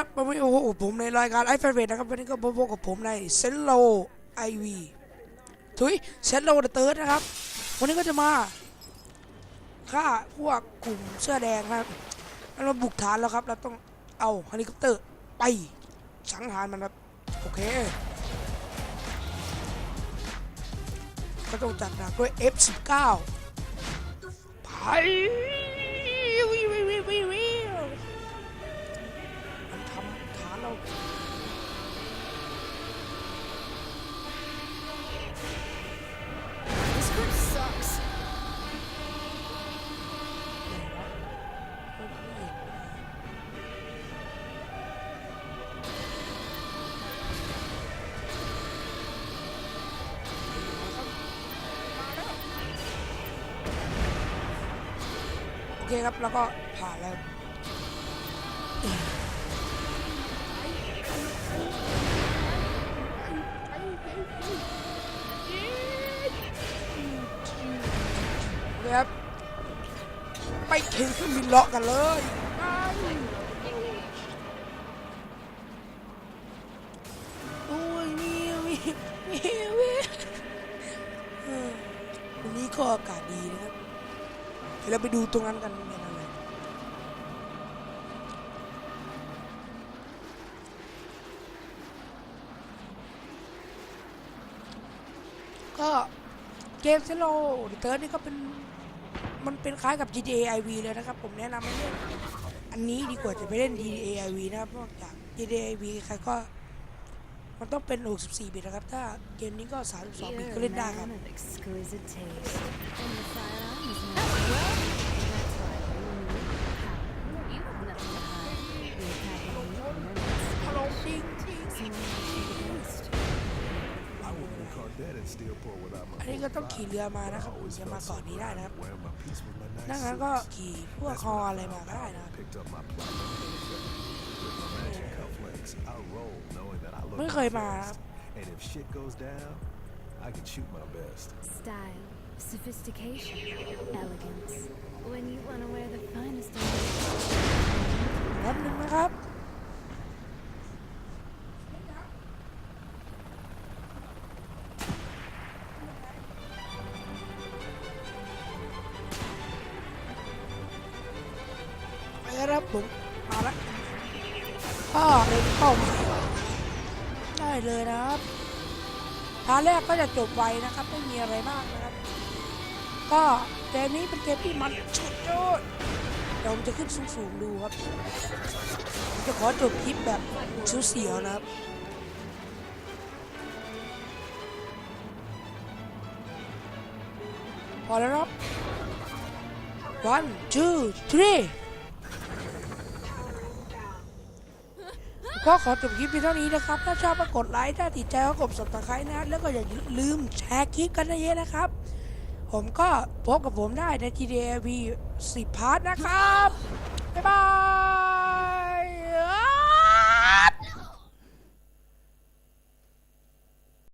ครับวันนี้โอ้โหผมในรายการไอแฟนเวทนะครับวันนี้ก็พบกับผมในเซนโลไอวีทุยเซนโลเดอะเติร์ดนะครับ วันนี้ก็จะมาฆ่าพวกกลุ่มเสื้อแดงนะครับมันมาบุกฐานแล้วครับ เราต้องเอาเฮลิคอปเตอร์ไปสังหารมันครับ โอเค ก็ต้องจัดหนักด้วย F19 ไป อเคครับแล้วก็ผ่านแล้วครับไปเข็นเครื่องบินเลาะกันเลยโอ้ยมีมีมีมีวันนี้ก็อากาศดีนะครับ เดี๋ยวเราไปดูตรงนั้นกันเป็นอะไรก็เกมเซโลเติร์ดนี่ก็เป็นมันเป็นคล้ายกับ GTA IV เลยนะครับ ผมแนะนำให้เล่นอันนี้ดีกว่าจะไปเล่น GTA IV นะครับนอกจาก GTA IV ใครก็มันต้องเป็น 64 บิตนะครับ ถ้าเกมนี้ก็ 32 บิตก็เล่นได้ครับ อันนี้ก็ต้องขี่เรือมานะครับผมจะมาเกาะนี้ได้นะครับ wearing my piece with my nice ดังนั้นก็ขี่พวกคออะไรมาก็ได้นะครับ picked up my platinum with my matching cufflinks. I roll knowing that I look ไม่เคยมาครับ and if shit goes down, I can shoot my best. Style, sophistication, elegance. When you want to wear the finest of แป๊บนึงนะครับ ได้ครับผมมาแล้วก็เล็งเป้าหมายได้เลยนะครับพาแรกก็จะจบไวนะครับไม่มีอะไรมากนะครับ ก็เกมนี้เป็นเกมที่มันสุดยอดเดี๋ยวผมจะขึ้นสูงๆดูครับผมจะขอจบคลิปแบบเสียวนะครับพอแล้วนะครับ one two three ก็ขอจบคลิปเพียงเท่านี้นะครับ ถ้าชอบก็กดไลค์ ถ้าติดใจก็กดสมัครใครนะ แล้วก็อย่าลืมแชร์คลิปกันเยอะๆนะครับ ผมก็พบกับผมได้ใน GTA V 10 พาร์ทนะครับ บ๊ายบาย